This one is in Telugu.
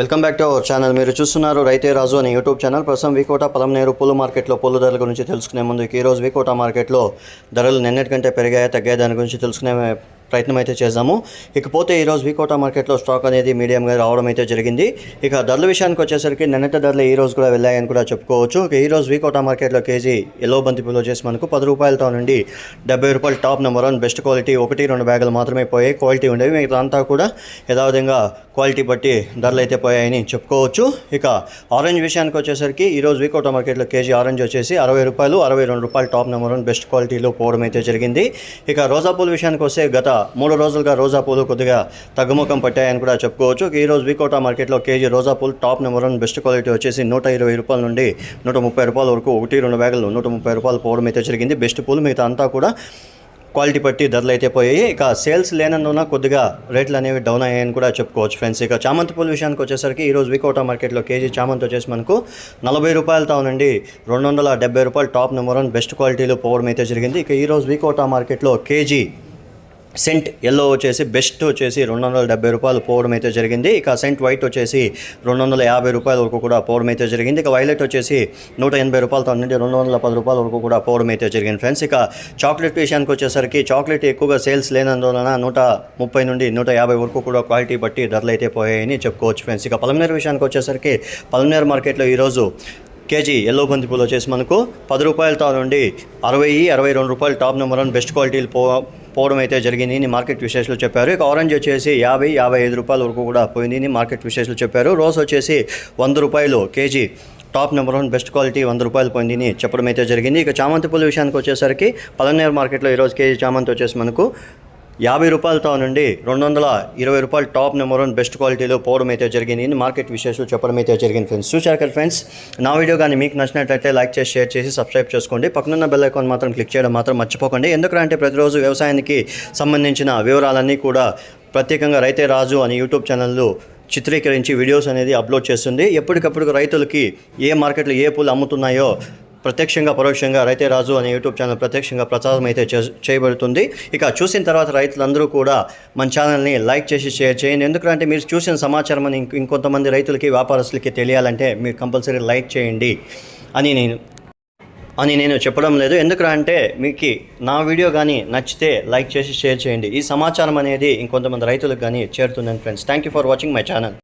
Welcome back to our channel. మీరు చూస్తున్నారు రైతే రాజు అనే యూట్యూబ్ ఛానల్. ప్రస్తుతం వికోట పలంనేరు పూల మార్కెట్లో పూల ధరల గురించి తెలుసుకునే ముందు ఈరోజు వికోట మార్కెట్లో ధరలు నిన్నటికంటే పెరిగాయా తగ్గాయా దాని గురించి తెలుసుకునే ప్రయత్నం అయితే చేద్దాము ఇకపోతే ఈరోజు వికోట మార్కెట్లో స్టాక్ అనేది మీడియంగా రావడం అయితే జరిగింది. ఇక ధరల విషయానికి వచ్చేసరికి నిన్నట ధరలు ఈ రోజు కూడా వెళ్ళాయని కూడా చెప్పుకోవచ్చు. ఇక ఈ రోజు మార్కెట్లో కేజీ ఎల్లో బంతి చేసి మనకు పది రూపాయలతో నుండి డెబ్బై రూపాయలు top number one best quality ఒకటి రెండు బ్యాగులు మాత్రమే పోయాయి. క్వాలిటీ ఉండేవి. మిగతా అంతా కూడా యథావిధంగా క్వాలిటీ బట్టి ధరలు అయితే పోయాయని చెప్పుకోవచ్చు. ఇక ఆరెంజ్ విషయానికి వచ్చేసరికి ఈరోజు వికోటా మార్కెట్లో కేజీ ఆరెంజ్ వచ్చేసి అరవై రూపాయలు అరవై రెండు రూపాయలు టాప్ నెంబర్ వన్ బెస్ట్ క్వాలిటీలో పోవడం అయితే జరిగింది. ఇక రోజా పూల విషయానికి వస్తే గత మూడు రోజులుగా రోజా పూలు కొద్దిగా తగ్గుముఖం పట్టాయని కూడా చెప్పుకోవచ్చు. ఈరోజు వికోటా వికోట మార్కెట్లో కేజీ రోజా పూలు top number one best quality వచ్చేసి నూట ఇరవై రూపాయల నుండి నూట ముప్పై రూపాయల వరకు ఒకటి రెండు బ్యాగులు నూట ముప్పై రూపాయలు పోవడం అయితే జరిగింది. బెస్ట్ పూలు మిగతా అంతా కూడా క్వాలిటీ బట్టి ధరలు అయితే పోయాయి. ఇక సేల్స్ లేనందున కొద్దిగా రేట్లు అనేవి డౌన్ అయ్యాయని కూడా చెప్పుకోవచ్చు ఫ్రెండ్స్. ఇక చామంతి పూల విషయానికి వచ్చేసరికి ఈరోజు వికోటా మార్కెట్లో కేజీ చామంతి వచ్చేసి మనకు నలభై రూపాయలతో నుండి రెండు వందల డెబ్బై రూపాయలు టాప్ నెంబర్ వన్ బెస్ట్ క్వాలిటీలో పోవడం అయితే జరిగింది. ఇక ఈరోజు వికోటా మార్కెట్లో కేజీ సెంట్ ఎల్లో వచ్చేసి బెస్ట్ వచ్చేసి రెండు వందల డెబ్బై రూపాయలు పోవడం అయితే జరిగింది. ఇక సెంట్ వైట్ వచ్చేసి రెండు వందల యాభై రూపాయల వరకు కూడా పోవడం అయితే జరిగింది. ఇక వైలెట్ వచ్చేసి నూట ఎనభై రూపాయలతో నుండి రెండు వందల పది రూపాయల వరకు కూడా పోవడం అయితే జరిగింది. ఫ్రెండ్స్ ఇక చాక్లెట్ విషయానికి వచ్చేసరికి చాక్లెట్ ఎక్కువగా సేల్స్ లేనందువలన నూట ముప్పై నుండి నూట యాభై వరకు కూడా క్వాలిటీ బట్టి ధరలు అయితే పోయాయని చెప్పుకోవచ్చు ఫ్రెండ్స్. ఇక పలమనేర్ విషయానికి వచ్చేసరికి పలమనేర్ మార్కెట్లో ఈరోజు కేజీ ఎల్లో బంతి పూలు వచ్చేసి మనకు పది రూపాయలతో నుండి అరవై అరవై రెండు రూపాయలు టాప్ నెంబర్ వన్ బెస్ట్ క్వాలిటీలు పో పోవడం అయితే జరిగింది. అని మార్కెట్ విశేషాలు చెప్పారు. ఇక ఆరెంజ్ వచ్చేసి యాభై యాభై ఐదు రూపాయల వరకు కూడా పోయింది. అని మార్కెట్ విశేషాలు చెప్పారు. రోజ్ వచ్చేసి వంద రూపాయలు KG top number one best quality వంద రూపాయలు పోయింది చెప్పడం అయితే జరిగింది. ఇక చామంతి పూల విషయానికి వచ్చేసరికి పలనేరు మార్కెట్లో ఈరోజు కేజీ చామంతి వచ్చేసి మనకు యాభై రూపాయలతో నుండి రెండు వందల ఇరవై రూపాయలు టాప్ నెంబర్ వన్ బెస్ట్ క్వాలిటీలో పోవడం అయితే జరిగింది. మార్కెట్ విశేషాలు చెప్పడం అయితే జరిగింది ఫ్రెండ్స్. చూశారు కదా ఫ్రెండ్స్? నా వీడియో కానీ మీకు నచ్చినట్లయితే లైక్ చేసి షేర్ చేసి సబ్స్క్రైబ్ చేసుకోండి. పక్కనున్న బెల్ ఐకాన్ మాత్రం క్లిక్ చేయడం మాత్రం మర్చిపోకండి. ఎందుకంటే ప్రతిరోజు వ్యవసాయానికి సంబంధించిన వివరాలన్నీ కూడా ప్రత్యేకంగా రైతే రాజు అని యూట్యూబ్ ఛానల్లో చిత్రీకరించి వీడియోస్ అనేది అప్లోడ్ చేస్తుంది. ఎప్పటికప్పుడు రైతులకి ఏ మార్కెట్లో ఏ పూలు అమ్ముతున్నాయో ప్రత్యక్షంగా పరోక్షంగా రైతే రాజు అనే యూట్యూబ్ ఛానల్ ప్రత్యక్షంగా ప్రచారం అయితే చే- చేయబడుతుంది. ఇక చూసిన తర్వాత రైతులందరూ కూడా మన ఛానల్ని లైక్ చేసి షేర్ చేయండి. ఎందుకంటే మీరు చూసిన సమాచారం అని ఇంకొంతమంది రైతులకి వ్యాపారస్తులకి తెలియాలంటే మీరు కంపల్సరీ లైక్ చేయండి అని నేను అని నేను చెప్పడం లేదు. ఎందుకంటే మీకు నా వీడియో కానీ నచ్చితే లైక్ చేసి షేర్ చేయండి. ఈ సమాచారం అనేది ఇంకొంతమంది రైతులకు కానీ చేరుతుందని friends thank you for watching my channel